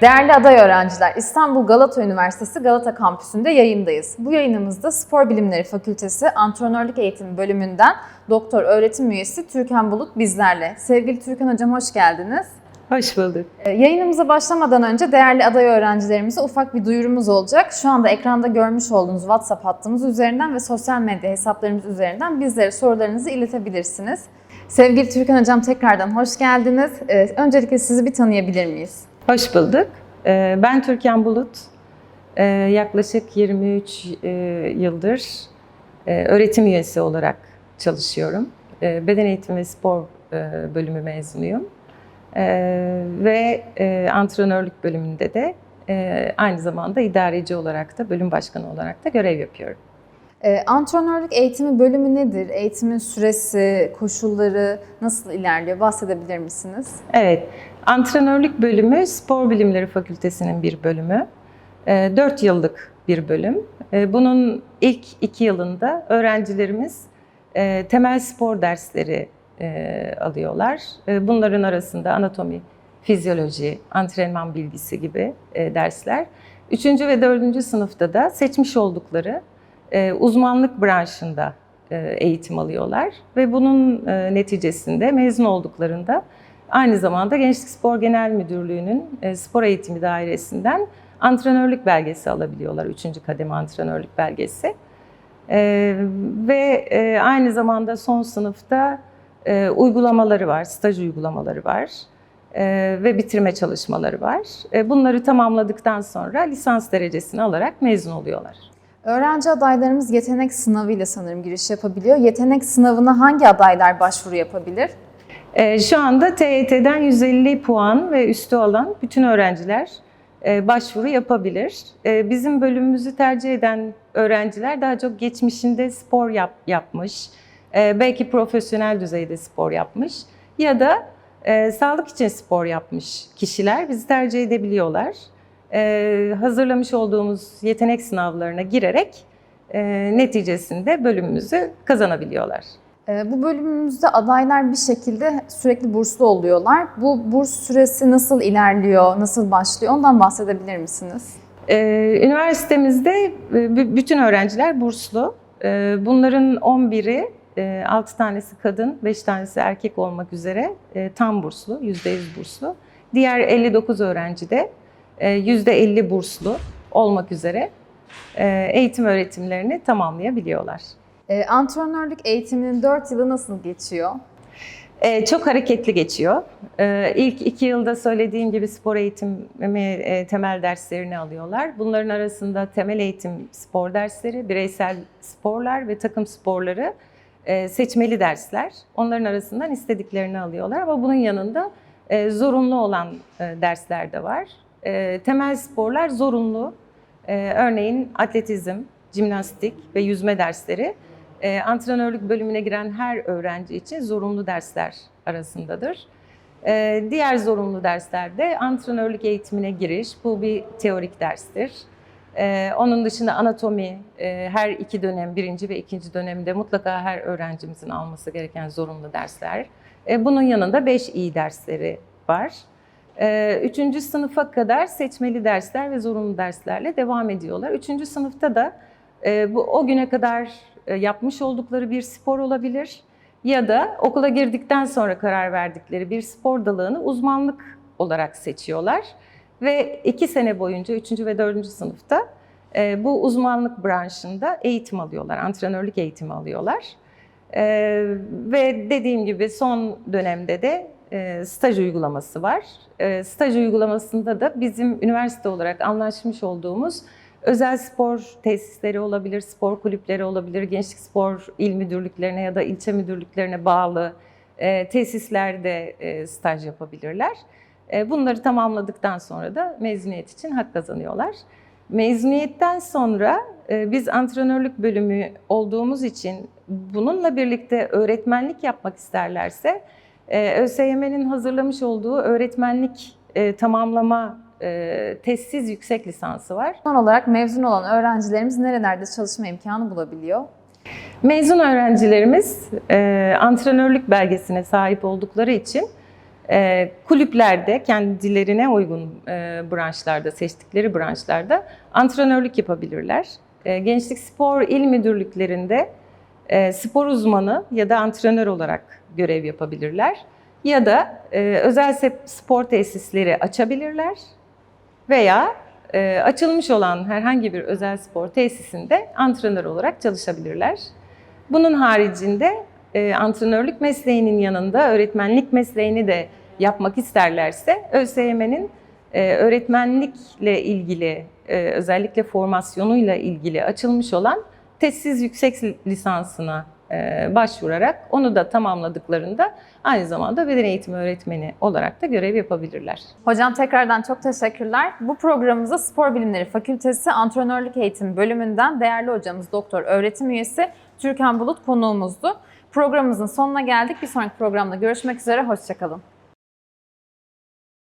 Değerli aday öğrenciler, İstanbul Galata Üniversitesi Galata Kampüsü'nde yayındayız. Bu yayınımızda Spor Bilimleri Fakültesi Antrenörlük Eğitimi bölümünden doktor öğretim üyesi Türkan Bulut bizlerle. Sevgili Türkan Hocam hoş geldiniz. Hoş bulduk. Ee, Yayınımıza başlamadan önce değerli aday öğrencilerimize ufak bir duyurumuz olacak. Şu anda ekranda görmüş olduğunuz WhatsApp hattımız üzerinden ve sosyal medya hesaplarımız üzerinden bizlere sorularınızı iletebilirsiniz. Sevgili Türkan Hocam tekrardan hoş geldiniz. Ee, Öncelikle sizi bir tanıyabilir miyiz? Hoş bulduk. Ee, Ben Türkan Bulut. Ee, Yaklaşık 23 e, yıldır e, öğretim üyesi olarak çalışıyorum. Ee, Beden eğitimi ve spor e, bölümü mezunuyum. Ve antrenörlük bölümünde de aynı zamanda idareci olarak da, bölüm başkanı olarak da görev yapıyorum. Ee, Antrenörlük eğitimi bölümü nedir? Eğitimin süresi, koşulları nasıl ilerliyor? Bahsedebilir misiniz? Evet, antrenörlük bölümü Spor Bilimleri Fakültesi'nin bir bölümü. 4 yıllık bir bölüm. E, Bunun ilk iki yılında öğrencilerimiz e, temel spor dersleri e, alıyorlar. E, Bunların arasında anatomi, fizyoloji, antrenman bilgisi gibi e, dersler. Üçüncü ve dördüncü sınıfta da seçmiş oldukları e, uzmanlık branşında e, eğitim alıyorlar ve bunun e, neticesinde mezun olduklarında aynı zamanda Gençlik Spor Genel Müdürlüğü'nün spor eğitimi dairesinden antrenörlük belgesi alabiliyorlar. Üçüncü kademe antrenörlük belgesi. Ve aynı zamanda son sınıfta uygulamaları var, staj uygulamaları var ve bitirme çalışmaları var. Bunları tamamladıktan sonra lisans derecesini alarak mezun oluyorlar. Öğrenci adaylarımız yetenek sınavıyla sanırım giriş yapabiliyor. Yetenek sınavına hangi adaylar başvuru yapabilir? Ee, Şu anda TYT'den 150 puan ve üstü alan bütün öğrenciler e, başvuru yapabilir. E, Bizim bölümümüzü tercih eden öğrenciler daha çok geçmişinde spor yap, yapmış, e, belki profesyonel düzeyde spor yapmış ya da sağlık için spor yapmış kişiler bizi tercih edebiliyorlar. E, Hazırlamış olduğumuz yetenek sınavlarına girerek e, neticesinde bölümümüzü kazanabiliyorlar. Ee, Bu bölümümüzde adaylar bir şekilde sürekli burslu oluyorlar. Bu burs süresi nasıl ilerliyor, nasıl başlıyor ondan bahsedebilir misiniz? Ee, üniversitemizde e, bütün öğrenciler burslu. Ee, bunların 11'i, e, 6 tanesi kadın, 5 tanesi erkek olmak üzere e, tam burslu, %100 burslu. Diğer 59 öğrenci de e, %50 burslu olmak üzere e, eğitim öğretimlerini tamamlayabiliyorlar. Ee, Antrenörlük eğitiminin 4 yılı nasıl geçiyor? Ee, çok hareketli geçiyor. Ee, ilk iki yılda söylediğim gibi spor eğitimi e, temel derslerini alıyorlar. Bunların arasında temel eğitim spor dersleri, bireysel sporlar ve takım sporları e, seçmeli dersler. Onların arasından istediklerini alıyorlar ama bunun yanında e, zorunlu olan e, dersler de var. E, temel sporlar zorunlu. E, örneğin atletizm, jimnastik ve yüzme dersleri e, antrenörlük bölümüne giren her öğrenci için zorunlu dersler arasındadır. E, diğer zorunlu derslerde antrenörlük eğitimine giriş, bu bir teorik derstir. E, onun dışında anatomi, e, her iki dönem, birinci ve ikinci dönemde mutlaka her öğrencimizin alması gereken zorunlu dersler. E, bunun yanında 5 iyi dersleri var. E, Üçüncü sınıfa kadar seçmeli dersler ve zorunlu derslerle devam ediyorlar. Üçüncü sınıfta da e, bu o güne kadar e, yapmış oldukları bir spor olabilir ya da okula girdikten sonra karar verdikleri bir spor dalığını uzmanlık olarak seçiyorlar ve iki sene boyunca üçüncü ve dördüncü sınıfta e, bu uzmanlık branşında eğitim alıyorlar, antrenörlük eğitimi alıyorlar. Ve dediğim gibi son dönemde de staj uygulaması var. E, staj uygulamasında da bizim üniversite olarak anlaşmış olduğumuz özel spor tesisleri olabilir, spor kulüpleri olabilir, gençlik spor il müdürlüklerine ya da ilçe müdürlüklerine bağlı e, tesislerde e, staj yapabilirler. E, bunları tamamladıktan sonra da mezuniyet için hak kazanıyorlar. Mezuniyetten sonra e, biz antrenörlük bölümü olduğumuz için bununla birlikte öğretmenlik yapmak isterlerse e, ÖSYM'nin hazırlamış olduğu öğretmenlik e, tamamlama e, testsiz yüksek lisansı var. Son olarak mezun olan öğrencilerimiz nerelerde çalışma imkanı bulabiliyor? Mezun öğrencilerimiz e, antrenörlük belgesine sahip oldukları için E, kulüplerde kendilerine uygun e, branşlarda, seçtikleri branşlarda antrenörlük yapabilirler. E, Gençlik Spor İl Müdürlüklerinde e, spor uzmanı ya da antrenör olarak görev yapabilirler. Ya da e, özel spor tesisleri açabilirler veya e, açılmış olan herhangi bir özel spor tesisinde antrenör olarak çalışabilirler. Bunun haricinde e, antrenörlük mesleğinin yanında öğretmenlik mesleğini de yapmak isterlerse ÖSYM'nin e, öğretmenlikle ilgili e, özellikle formasyonuyla ilgili açılmış olan tesis yüksek lisansına e, başvurarak onu da tamamladıklarında aynı zamanda beden eğitimi öğretmeni olarak da görev yapabilirler. Hocam tekrardan çok teşekkürler. Bu programımızda Spor Bilimleri Fakültesi Antrenörlük Eğitimi bölümünden değerli hocamız Doktor Öğretim Üyesi Türkan Bulut konuğumuzdu. Programımızın sonuna geldik. Bir sonraki programda görüşmek üzere. Hoşçakalın.